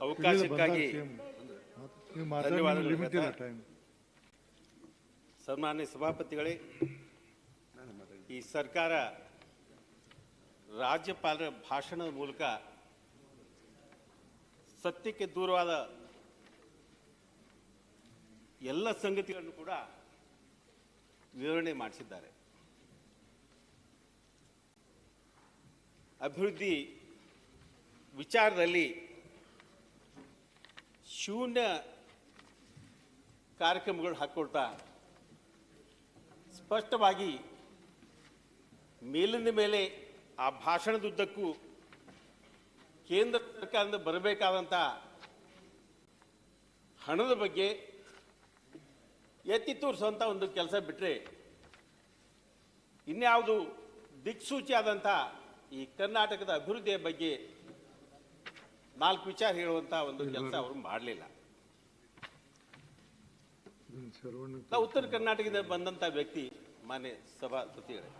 ಅವಕಾಶಕ್ಕಾಗಿ ಸನ್ಮಾನ್ಯ ಸಭಾಪತಿಗಳೇ ಈ ಸರ್ಕಾರ ರಾಜ್ಯಪಾಲರ ಭಾಷಣದ ಮೂಲಕ ಸತ್ಯಕ್ಕೆ ದೂರವಾದ ಎಲ್ಲ ಸಂಗತಿಗಳನ್ನು ಕೂಡ ವಿವರಣೆ ಮಾಡಿಸಿದ್ದಾರೆ. ಅಭಿವೃದ್ಧಿ ವಿಚಾರದಲ್ಲಿ ಶೂನ್ಯ ಕಾರ್ಯಕ್ರಮಗಳು ಹಾಕ್ಕೊಳ್ತಾ ಸ್ಪಷ್ಟವಾಗಿ ಮೇಲಿನ ಮೇಲೆ ಆ ಭಾಷಣದುದ್ದಕ್ಕೂ ಕೇಂದ್ರ ಸರ್ಕಾರದಿಂದ ಬರಬೇಕಾದಂಥ ಹಣದ ಬಗ್ಗೆ ಎತ್ತಿ ತೋರಿಸುವಂಥ ಒಂದು ಕೆಲಸ ಬಿಟ್ಟರೆ ಇನ್ಯಾವುದು ದಿಕ್ಸೂಚಿ ಆದಂಥ ಈ ಕರ್ನಾಟಕದ ಅಭಿವೃದ್ಧಿಯ ಬಗ್ಗೆ ನಾಲ್ಕು ವಿಚಾರ ಹೇಳುವಂತ ಒಂದು ಕೆಲಸ ಅವರು ಮಾಡಲಿಲ್ಲ. ನಾವು ಉತ್ತರ ಕರ್ನಾಟಕದಿಂದ ಬಂದಂತ ವ್ಯಕ್ತಿ ಮಾನ್ಯ ಸಭಾಪತಿಗಳೇ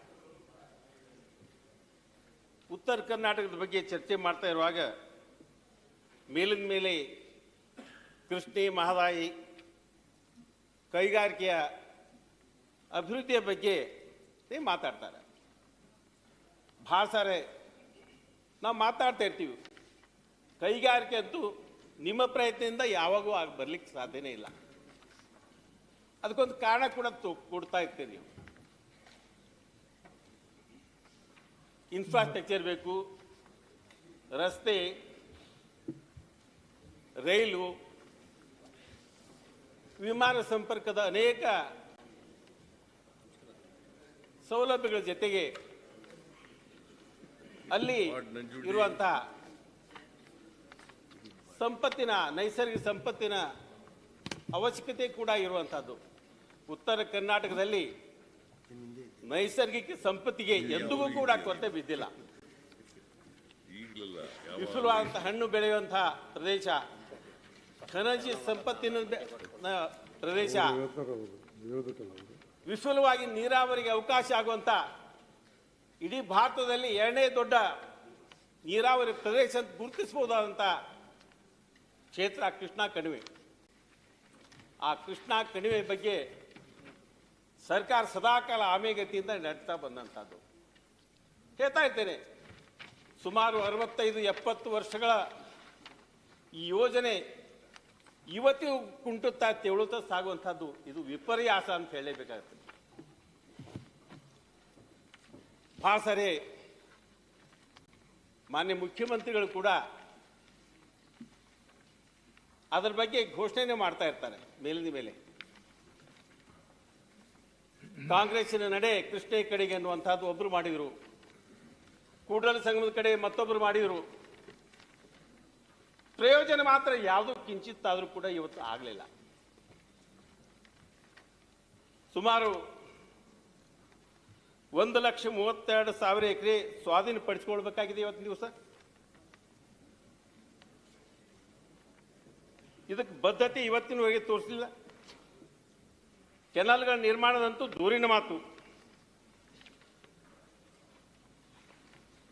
ಉತ್ತರ ಕರ್ನಾಟಕದ ಬಗ್ಗೆ ಚರ್ಚೆ ಮಾಡ್ತಾ ಇರುವಾಗ ಮೇಲಿನ ಮೇಲೆ ಕೃಷ್ಣಿ ಮಹದಾಯಿ ಕೈಗಾರಿಕೆಯ ಅಭಿವೃದ್ಧಿಯ ಬಗ್ಗೆ ಮಾತಾಡ್ತಾರೆ. ಭಾಳ ಸಾರೆ ನಾವು ಮಾತಾಡ್ತಾ ಇರ್ತೀವಿ. ಕೈಗಾರಿಕೆ ಅಂತೂ ನಿಮ್ಮ ಪ್ರಯತ್ನದಿಂದ ಯಾವಾಗೂ ಆಗ ಬರಲಿಕ್ಕೆ ಸಾಧ್ಯನೇ ಇಲ್ಲ. ಅದಕ್ಕೊಂದು ಕಾರಣ ಕೂಡ ಕೊಡ್ತಾ ಇರ್ತೀರಿ ನೀವು. ಇನ್ಫ್ರಾಸ್ಟ್ರಕ್ಚರ್ ಬೇಕು ರಸ್ತೆ ರೈಲು ವಿಮಾನ ಸಂಪರ್ಕದ ಅನೇಕ ಸೌಲಭ್ಯಗಳ ಜೊತೆಗೆ ಅಲ್ಲಿ ಇರುವಂತಹ ಸಂಪತ್ತಿನ ನೈಸರ್ಗಿಕ ಸಂಪತ್ತಿನ ಅವಶ್ಯಕತೆ ಕೂಡ ಇರುವಂಥದ್ದು ಉತ್ತರ ಕರ್ನಾಟಕದಲ್ಲಿ ನೈಸರ್ಗಿಕ ಸಂಪತ್ತಿಗೆ ಎಂದಿಗೂ ಕೂಡ ಕೊರತೆ ಬಿದ್ದಿಲ್ಲ. ವಿಫುಲವಾದಂಥ ಹಣ್ಣು ಬೆಳೆಯುವಂತಹ ಪ್ರದೇಶ ಖನಿಜ ಸಂಪತ್ತಿನ ಪ್ರದೇಶ ವಿಫುಲವಾಗಿ ನೀರಾವರಿಗೆ ಅವಕಾಶ ಆಗುವಂತ ಇಡೀ ಭಾರತದಲ್ಲಿ ಎರಡನೇ ದೊಡ್ಡ ನೀರಾವರಿ ಪ್ರದೇಶ ಅಂತ ಗುರುತಿಸಬಹುದಾದಂಥ ಕ್ಷೇತ್ರ ಕೃಷ್ಣ ಕಣಿವೆ. ಆ ಕೃಷ್ಣಾ ಕಣಿವೆ ಬಗ್ಗೆ ಸರ್ಕಾರ ಸದಾಕಾಲ ಆಮೆಗತಿಯಿಂದ ನಡ್ತಾ ಬಂದಂಥದ್ದು. ಹೇಳ್ತಾ ಇದ್ದೇನೆ, ಸುಮಾರು ಅರವತ್ತೈದು, ಎಪ್ಪತ್ತು ವರ್ಷಗಳ ಈ ಯೋಜನೆ ಇವತ್ತಿಗೂ ಕುಂಟುತ್ತಾ ತೆವಳುತ್ತಾ ಸಾಗುವಂಥದ್ದು, ಇದು ವಿಪರ್ಯಾಸ ಅಂತ ಹೇಳಲೇಬೇಕಾಗ್ತದೆ ಭಾಳ ಸರಿ ಮಾನ್ಯ ಮುಖ್ಯಮಂತ್ರಿಗಳು ಕೂಡ ಅದರ ಬಗ್ಗೆ ಘೋಷಣೆ ಮಾಡ್ತಾ ಇರ್ತಾರೆ ಮೇಲಿನ ಮೇಲೆ. ಕಾಂಗ್ರೆಸ್ಸಿನ ನಡೆ ಕೃಷ್ಣ ಕಡೆಗೆ ಅನ್ನುವಂಥದ್ದು ಒಬ್ಬರು ಮಾಡಿದರು. ಕೂಡಲ ಸಂಘದ ಕಡೆ ಮತ್ತೊಬ್ಬರು ಮಾಡಿದರು. ಪ್ರಯೋಜನ ಮಾತ್ರ ಯಾವುದು ಕಿಂಚಿತ್ತಾದರೂ ಕೂಡ ಇವತ್ತು ಆಗಲಿಲ್ಲ. ಸುಮಾರು ಒಂದು ಲಕ್ಷ ಮೂವತ್ತೆರಡು ಸಾವಿರ ಎಕರೆ ಸ್ವಾಧೀನಪಡಿಸ್ಕೊಳ್ಬೇಕಾಗಿದೆ ಇವತ್ತಿನ ದಿವಸ. ಇದಕ್ಕೆ ಬದ್ಧತೆ ಇವತ್ತಿನವರೆಗೆ ತೋರಿಸಲಿಲ್ಲ. ಕೆನಾಲ್ಗಳ ನಿರ್ಮಾಣದಂತೂ ದೂರಿನ ಮಾತು.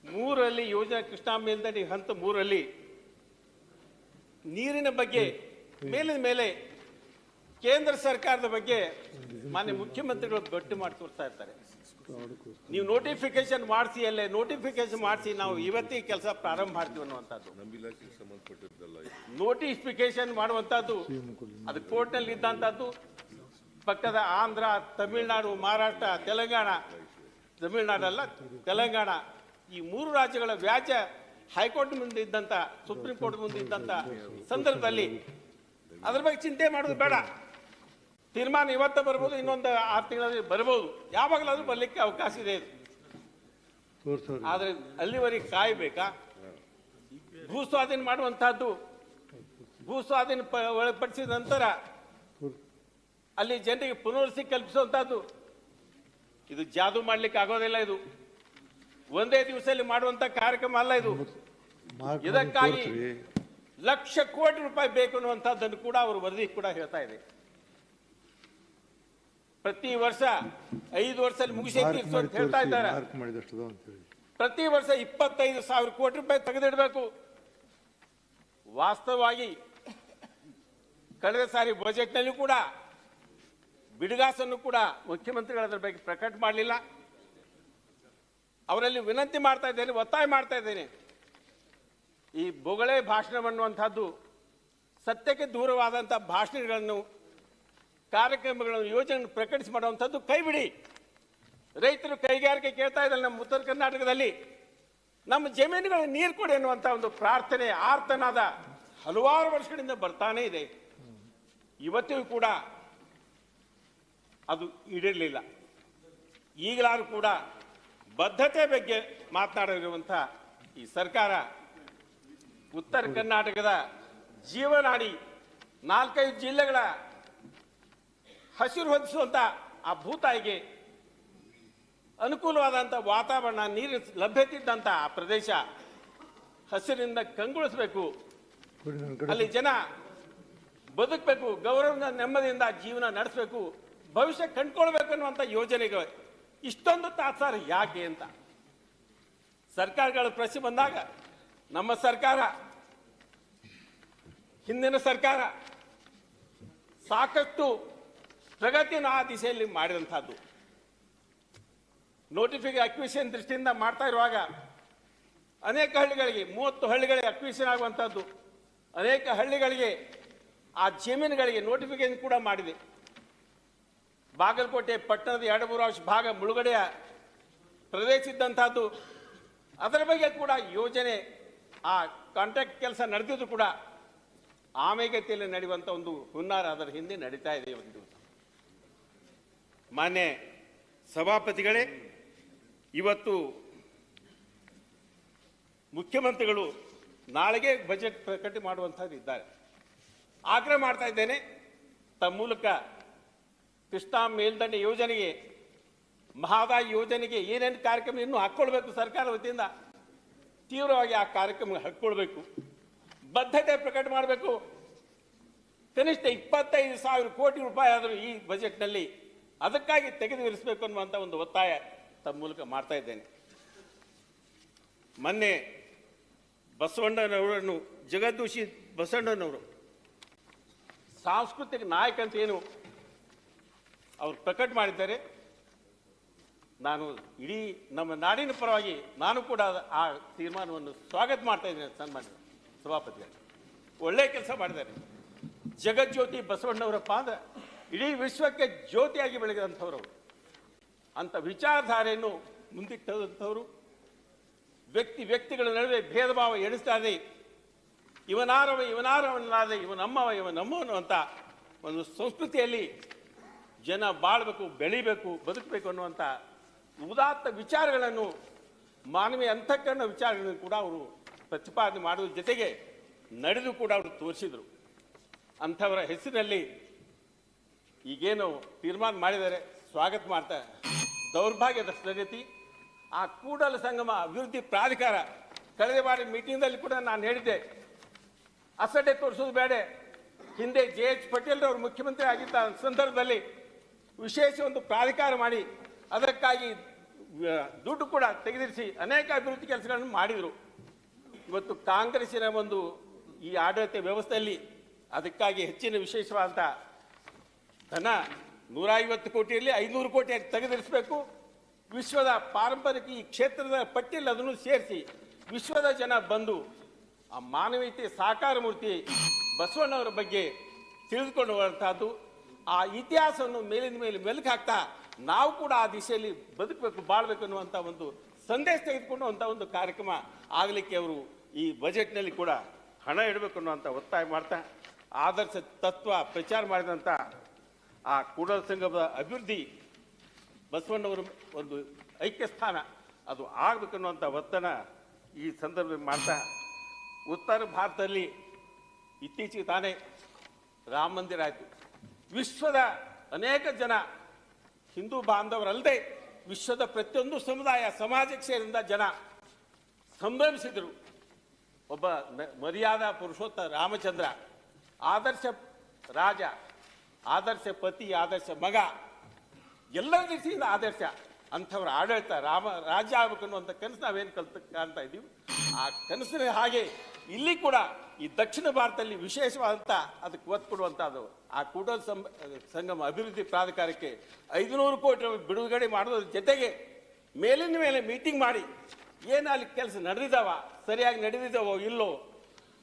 ಮೂರಲ್ಲಿ ಯೋಜನಾ ಕೃಷ್ಣಾ ಮೇಲ್ದಂಡೆ ಹಂತ ಮೂರಲ್ಲಿ ನೀರಿನ ಬಗ್ಗೆ ಮೇಲಿನ ಮೇಲೆ ಕೇಂದ್ರ ಸರ್ಕಾರದ ಬಗ್ಗೆ ಮಾನ್ಯ ಮುಖ್ಯಮಂತ್ರಿಗಳು ಗಟ್ಟಿ ಮಾಡಿ ತೋರಿಸ್ತಾ ಇರ್ತಾರೆ. ನೀವು ನೋಟಿಫಿಕೇಶನ್ ಮಾಡಿಸಿ ಅಲ್ಲೇ ನೋಟಿಫಿಕೇಶನ್ ಮಾಡಿಸಿ ನಾವು ಇವತ್ತಿಗೆ ಕೆಲಸ ಪ್ರಾರಂಭ ಮಾಡ್ತೀವಿ ಅನ್ನುವಂಥದ್ದು. ನೋಟಿಫಿಕೇಶನ್ ಮಾಡುವಂಥದ್ದು ಅದು ಕೋರ್ಟ್ನಲ್ಲಿ ಇದ್ದಂಥದ್ದು. ಪಕ್ಕದ ಆಂಧ್ರ ತಮಿಳುನಾಡು ಮಹಾರಾಷ್ಟ್ರ ತೆಲಂಗಾಣ. ತಮಿಳುನಾಡಲ್ಲ ತೆಲಂಗಾಣ. ಈ ಮೂರು ರಾಜ್ಯಗಳ ವ್ಯಾಜ್ಯ ಹೈಕೋರ್ಟ್ ಮುಂದೆ ಇದ್ದಂಥ ಸುಪ್ರೀಂ ಕೋರ್ಟ್ ಮುಂದೆ ಇದ್ದಂಥ ಸಂದರ್ಭದಲ್ಲಿ ಅದ್ರ ಬಗ್ಗೆ ಚಿಂತೆ ಮಾಡೋದು ಬೇಡ. ತೀರ್ಮಾನ ಇವತ್ತ ಬರ್ಬೋದು ಇನ್ನೊಂದು ಆರು ತಿಂಗಳಲ್ಲಿ ಬರ್ಬೋದು. ಯಾವಾಗಲಾದ್ರೂ ಬರ್ಲಿಕ್ಕೆ ಅವಕಾಶ ಇದೆ ಇದು. ಆದ್ರೆ ಅಲ್ಲಿವರೆಗೆ ಕಾಯಬೇಕಾ? ಭೂ ಸ್ವಾಧೀನ ಮಾಡುವಂತಹದ್ದು ಭೂ ಸ್ವಾಧೀನ ಪ- ಒಳಪಡಿಸಿದ ನಂತರ ಅಲ್ಲಿ ಜನರಿಗೆ ಪುನರ್ಸಿ ಕಲ್ಪಿಸುವಂತಹದ್ದು ಇದು ಜಾದು ಮಾಡ್ಲಿಕ್ಕೆ ಆಗೋದಿಲ್ಲ ಇದು. ಒಂದೇ ದಿವಸದಲ್ಲಿ ಮಾಡುವಂತ ಕಾರ್ಯಕ್ರಮ ಅಲ್ಲ ಇದು. ಇದಕ್ಕಾಗಿ ಲಕ್ಷ ಕೋಟಿ ರೂಪಾಯಿ ಬೇಕು ಅನ್ನುವಂಥದ್ದನ್ನು ಕೂಡ ಅವರು ವರದಿ ಕೂಡ ಹೇಳ್ತಾ ಇದೆ ಪ್ರತಿ ವರ್ಷ ಐದು ವರ್ಷದಲ್ಲಿ ಮುಗಿಸಿ ಅಂತ ಹೇಳ್ತಾ ಇದ್ದಾರೆ. ಪ್ರತಿ ವರ್ಷ ಇಪ್ಪತ್ತೈದು ಸಾವಿರ ಕೋಟಿ ರೂಪಾಯಿ ತೆಗೆದಿಡಬೇಕು. ವಾಸ್ತವವಾಗಿ ಕಳೆದ ಸಾರಿ ಬಜೆಟ್ನಲ್ಲಿ ಕೂಡ ಬಿಡುಗಾಸನ್ನು ಕೂಡ ಮುಖ್ಯಮಂತ್ರಿಗಳು ಅದರ ಬಗ್ಗೆ ಪ್ರಕಟ ಮಾಡಲಿಲ್ಲ. ಅವರಲ್ಲಿ ವಿನಂತಿ ಮಾಡ್ತಾ ಇದ್ದೇನೆ ಒತ್ತಾಯ ಮಾಡ್ತಾ ಇದ್ದೇನೆ. ಈ ಬೊಗಳೆ ಭಾಷಣವನ್ನುವಂಥದ್ದು ಸತ್ಯಕ್ಕೆ ದೂರವಾದಂಥ ಭಾಷಣಗಳನ್ನು ಕಾರ್ಯಕ್ರಮಗಳನ್ನು ಯೋಜನೆ ಪ್ರಕಟಿಸಿ ಮಾಡುವಂಥದ್ದು ಕೈ ಬಿಡಿ ರೈತರು ಕೈಗಾರಿಕೆ ಕೇಳ್ತಾ ಇದ್ದಾರೆ ನಮ್ಮ ಉತ್ತರ ಕರ್ನಾಟಕದಲ್ಲಿ. ನಮ್ಮ ಜಮೀನುಗಳ ನೀರು ಕೊಡಿ ಅನ್ನುವಂಥ ಒಂದು ಪ್ರಾರ್ಥನೆ, ಆರ್ತನಾದ ಹಲವಾರು ವರ್ಷಗಳಿಂದ ಬರ್ತಾನೆ ಇದೆ. ಇವತ್ತಿಗೂ ಕೂಡ ಅದು ಈಡಿರಲಿಲ್ಲ. ಈಗಲಾದ್ರೂ ಕೂಡ ಬದ್ಧತೆ ಬಗ್ಗೆ ಮಾತನಾಡಿರುವಂಥ ಈ ಸರ್ಕಾರ ಉತ್ತರ ಕರ್ನಾಟಕದ ಜೀವನಾಡಿ ನಾಲ್ಕೈದು ಜಿಲ್ಲೆಗಳ ಹಸಿರು ಹೊದಿಸುವಂಥ ಆ ಭೂತಾಯಿಗೆ ಅನುಕೂಲವಾದಂಥ ವಾತಾವರಣ, ನೀರು ಲಭ್ಯತೆ ಆ ಪ್ರದೇಶ ಹಸಿರಿನಿಂದ ಕಂಗೊಳಿಸಬೇಕು. ಅಲ್ಲಿ ಜನ ಬದುಕಬೇಕು ಗೌರವದಿಂದ ನೆಮ್ಮದಿಯಿಂದ ಜೀವನ ನಡೆಸಬೇಕು, ಭವಿಷ್ಯ ಕಂಡ್ಕೊಳ್ಬೇಕು ಅನ್ನುವಂಥ ಯೋಜನೆಗಳು. ಇಷ್ಟೊಂದು ತಾತ್ಸಾರ ಯಾಕೆ ಅಂತ? ಸರ್ಕಾರಗಳ ಪ್ರಶ್ನೆ ಬಂದಾಗ ನಮ್ಮ ಸರ್ಕಾರ, ಹಿಂದಿನ ಸರ್ಕಾರ ಸಾಕಷ್ಟು ಪ್ರಗತಿಯನ್ನು ಆ ದಿಸೆಯಲ್ಲಿ ಮಾಡಿದಂಥದ್ದು. ನೋಟಿಫಿಕೆ ಅಕ್ವಿಷನ್ ದೃಷ್ಟಿಯಿಂದ ಮಾಡ್ತಾ ಇರುವಾಗ ಅನೇಕ ಹಳ್ಳಿಗಳಿಗೆ, ಮೂವತ್ತು ಹಳ್ಳಿಗಳಿಗೆ ಅಕ್ವಿಷನ್ ಆಗುವಂಥದ್ದು. ಅನೇಕ ಹಳ್ಳಿಗಳಿಗೆ ಆ ಜಮೀನುಗಳಿಗೆ ನೋಟಿಫಿಕೇಶನ್ ಕೂಡ ಮಾಡಿದೆ. ಬಾಗಲಕೋಟೆ ಪಟ್ಟಣದ ಎರಡು ಮೂರು ಅಂಶ ಭಾಗ ಮುಳುಗಡೆಯ ಪ್ರದೇಶ ಇದ್ದಂಥದ್ದು. ಅದರ ಬಗ್ಗೆ ಕೂಡ ಯೋಜನೆ, ಆ ಕಾಂಟ್ರಾಕ್ಟ್ ಕೆಲಸ ನಡೆದಿದ್ದು ಕೂಡ ಆಮೇಗತಿಯಲ್ಲಿ ನಡೆಯುವಂಥ ಒಂದು ಹುನ್ನಾರ ಅದರ ಹಿಂದೆ ನಡೀತಾ ಇದೆ ಒಂದು ಮಾನ್ಯ ಸಭಾಪತಿಗಳೇ, ಇವತ್ತು ಮುಖ್ಯಮಂತ್ರಿಗಳು ನಾಳೆಗೆ ಬಜೆಟ್ ಪ್ರಕಟ ಮಾಡುವಂಥದ್ದು ಇದ್ದಾರೆ. ಆಗ್ರಹ ಮಾಡ್ತಾ ಇದ್ದೇನೆ, ತಮ್ಮ ಮೂಲಕ ಕೃಷ್ಣಾ ಮೇಲ್ದಂಡೆ ಯೋಜನೆಗೆ ಮಹಾದಾಯಿ ಯೋಜನೆಗೆ ಏನೇನು ಕಾರ್ಯಕ್ರಮ ಇನ್ನೂ ಹಾಕ್ಕೊಳ್ಬೇಕು ಸರ್ಕಾರ ವತಿಯಿಂದ, ತೀವ್ರವಾಗಿ ಆ ಕಾರ್ಯಕ್ರಮ ಹಾಕ್ಕೊಳ್ಬೇಕು. ಬದ್ಧತೆ ಪ್ರಕಟ ಮಾಡಬೇಕು. ಕನಿಷ್ಠ ಇಪ್ಪತ್ತೈದು ಸಾವಿರ ಕೋಟಿ ರೂಪಾಯಿ ಆದರೂ ಈ ಬಜೆಟ್ನಲ್ಲಿ ಅದಕ್ಕಾಗಿ ತೆಗೆದು ಇರಿಸಬೇಕು ಅನ್ನುವಂಥ ಒಂದು ಒತ್ತಾಯ ತಮ್ಮ ಮೂಲಕ ಮಾಡ್ತಾ ಇದ್ದೇನೆ. ಮೊನ್ನೆ ಬಸವಣ್ಣನವರನ್ನು, ಜಗದ್ದೂಷಿ ಬಸವಣ್ಣನವರು, ಸಾಂಸ್ಕೃತಿಕ ನಾಯಕ ಅಂತ ಏನು ಅವರು ಪ್ರಕಟ ಮಾಡಿದ್ದಾರೆ. ನಾನು ಇಡೀ ನಮ್ಮ ನಾಡಿನ ಪರವಾಗಿ ನಾನು ಕೂಡ ಆ ತೀರ್ಮಾನವನ್ನು ಸ್ವಾಗತ ಮಾಡ್ತಾ ಇದ್ದೇನೆ ಸನ್ಮಾನ್ಯ ಸಭಾಪತಿಗಳು ಒಳ್ಳೆಯ ಕೆಲಸ ಮಾಡಿದ್ದಾರೆ. ಜಗಜ್ಯೋತಿ ಬಸವಣ್ಣವರ ಪಾದ ಇಡೀ ವಿಶ್ವಕ್ಕೆ ಜ್ಯೋತಿಯಾಗಿ ಬೆಳಗಿದಂಥವ್ರು ಅವರು. ಅಂಥ ವಿಚಾರಧಾರೆಯನ್ನು ಮುಂದಿಟ್ಟಂಥವರು ವ್ಯಕ್ತಿ ವ್ಯಕ್ತಿಗಳ ನಡುವೆ ಭೇದ ಭಾವ ಎಣಿಸ್ತಾರೆ ಇವನಾರವ ಇವನಾರವನಾದ ಇವನಮ್ಮವ ಇವ ನಮ್ಮವನು ಅಂತ ಒಂದು ಸಂಸ್ಕೃತಿಯಲ್ಲಿ ಜನ ಬಾಳ್ಬೇಕು, ಬೆಳಿಬೇಕು, ಬದುಕಬೇಕು ಅನ್ನುವಂಥ ಉದಾತ್ತ ವಿಚಾರಗಳನ್ನು, ಮಾನವೀಯ ಅಂತಃಕರಣ ವಿಚಾರಗಳನ್ನು ಕೂಡ ಅವರು ಪ್ರತಿಪಾದನೆ ಮಾಡೋದ್ರ ಜೊತೆಗೆ ನಡೆದು ಕೂಡ ಅವರು ತೋರಿಸಿದರು ಅಂಥವರ ಹೆಸರಿನಲ್ಲಿ ಈಗೇನು ತೀರ್ಮಾನ ಮಾಡಿದ್ದಾರೆ ಸ್ವಾಗತ ಮಾಡ್ತಾ ದೌರ್ಭಾಗ್ಯದ ಸ್ಥಿತಿ ಆ ಕೂಡಲ ಸಂಗಮ ಅಭಿವೃದ್ಧಿ ಪ್ರಾಧಿಕಾರ ಕಳೆದ ಬಾರಿ ಮೀಟಿಂಗ್ದಲ್ಲಿ ಕೂಡ ನಾನು ಹೇಳಿದ್ದೆ. ಅಸಡ್ಡೆ ತೋರಿಸೋದು ಬೇಡ. ಹಿಂದೆ ಜೆ ಎಚ್ ಪಟೇಲ್ ಅವರು ಮುಖ್ಯಮಂತ್ರಿ ಆಗಿದ್ದ ಸಂದರ್ಭದಲ್ಲಿ ವಿಶೇಷ ಒಂದು ಪ್ರಾಧಿಕಾರ ಮಾಡಿ, ಅದಕ್ಕಾಗಿ ದುಡ್ಡು ಕೂಡ ತೆಗೆದಿರಿಸಿ ಅನೇಕ ಅಭಿವೃದ್ಧಿ ಕೆಲಸಗಳನ್ನು ಮಾಡಿದರು. ಇವತ್ತು ಕಾಂಗ್ರೆಸ್ಸಿನ ಒಂದು ಈ ಆಡಳಿತ ವ್ಯವಸ್ಥೆಯಲ್ಲಿ ಅದಕ್ಕಾಗಿ ಹೆಚ್ಚಿನ ವಿಶೇಷವಾದಂಥ ಧನ ನೂರ ಐವತ್ತು ಕೋಟಿಯಲ್ಲಿ ಐನೂರು ಕೋಟಿ ತೆಗೆದಿರಿಸಬೇಕು. ವಿಶ್ವದ ಪಾರಂಪರಿಕ ಈ ಕ್ಷೇತ್ರದ ಪಟ್ಟಿಯಲ್ಲಿ ಅದನ್ನು ಸೇರಿಸಿ ವಿಶ್ವದ ಜನ ಬಂದು ಆ ಮಾನವೀಯತೆ ಸಾಕಾರ ಮೂರ್ತಿ ಬಸವಣ್ಣವರ ಬಗ್ಗೆ ತಿಳಿದುಕೊಂಡು ಹೋಗುವಂತಹದ್ದು ಆ ಇತಿಹಾಸವನ್ನು ಮೇಲಿನ ಮೇಲೆ ಮೆಲುಕು ಹಾಕ್ತಾ ನಾವು ಕೂಡ ಆ ದಿಶೆಯಲ್ಲಿ ಬದುಕಬೇಕು, ಬಾಳ್ಬೇಕು ಅನ್ನುವಂಥ ಒಂದು ಸಂದೇಶ ತೆಗೆದುಕೊಳ್ಳುವಂಥ ಒಂದು ಕಾರ್ಯಕ್ರಮ ಆಗಲಿಕ್ಕೆ ಅವರು ಈ ಬಜೆಟ್ನಲ್ಲಿ ಕೂಡ ಹಣ ಇಡಬೇಕು ಅನ್ನುವಂಥ ಒತ್ತಾಯ ಮಾಡ್ತಾ, ಆದರ್ಶ ತತ್ವ ಪ್ರಚಾರ ಮಾಡಿದಂಥ ಆ ಕೂಡಲ ಸಂಘದ ಅಭಿವೃದ್ಧಿ ಬಸವಣ್ಣವರ ಒಂದು ಐಕ್ಯ ಸ್ಥಾನ, ಅದು ಆಗಬೇಕನ್ನುವಂಥ ಒತ್ತಡ ಈ ಸಂದರ್ಭದಲ್ಲಿ ಮಾಡ್ತಾ ಉತ್ತರ ಭಾರತದಲ್ಲಿ ಇತ್ತೀಚೆಗೆ ತಾನೇ ರಾಮ ಮಂದಿರ ಆಯಿತು. ವಿಶ್ವದ ಅನೇಕ ಜನ ಹಿಂದೂ ಬಾಂಧವರಲ್ಲದೆ ವಿಶ್ವದ ಪ್ರತಿಯೊಂದು ಸಮುದಾಯ ಸಮಾಜಕ್ಕೆ ಸೇರಿದ ಜನ ಸಂಭ್ರಮಿಸಿದರು. ಒಬ್ಬ ಮರ್ಯಾದಾ ಪುರುಷೋತ್ತ ರಾಮಚಂದ್ರ, ಆದರ್ಶ ರಾಜ ಆದರ್ಶ ಪತಿ, ಆದರ್ಶ ಮಗ. ಎಲ್ಲರ ದೃಷ್ಟಿಯಿಂದ ಆದರ್ಶ. ಅಂಥವ್ರ ಆಡಳಿತ ರಾಮ, ರಾಜ್ಯ ಆಗ್ಬೇಕು ಅನ್ನುವಂಥ ಕನಸು ನಾವೇನು ಕಲ್ತ, ಕಾಣ್ತಾ ಇದ್ದೀವಿ. ಆ ಕನಸಿನ ಹಾಗೆ ಇಲ್ಲಿ ಕೂಡ ಈ ದಕ್ಷಿಣ ಭಾರತದಲ್ಲಿ ವಿಶೇಷವಾದಂಥ ಅದಕ್ಕೆ ಒತ್ತು ಕೊಡುವಂಥದ್ದು. ಆ ಕೂಟ ಸಂಗಮ ಅಭಿವೃದ್ಧಿ ಪ್ರಾಧಿಕಾರಕ್ಕೆ ಐದುನೂರು ಕೋಟಿ ಬಿಡುಗಡೆ ಮಾಡೋದ್ರ ಜೊತೆಗೆ ಮೇಲಿನ ಮೇಲೆ ಮೀಟಿಂಗ್ ಮಾಡಿ ಏನು ಅಲ್ಲಿ ಕೆಲಸ ನಡೆದಿದ್ದಾವ ಸರಿಯಾಗಿ ನಡೆದಿದ್ದಾವೋ ಇಲ್ಲೋ,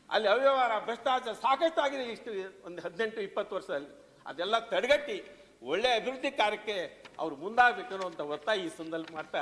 ಅಲ್ಲಿ ಅವ್ಯವಹಾರ ಭ್ರಷ್ಟಾಚಾರ ಸಾಕಷ್ಟು ಆಗಿದೆ ಇಷ್ಟು ಒಂದು ಹದಿನೆಂಟು, ಇಪ್ಪತ್ತು ವರ್ಷದಲ್ಲಿ. ಅದೆಲ್ಲ ತಡೆಗಟ್ಟಿ ಒಳ್ಳೆ ಅಭಿವೃದ್ಧಿ ಕಾರ್ಯಕ್ಕೆ ಅವ್ರು ಮುಂದಾಗಬೇಕು ಅಂತ ಒತ್ತಾಯ ಈ ಸಂದರ್ಭ ಮಾಡ್ತಾ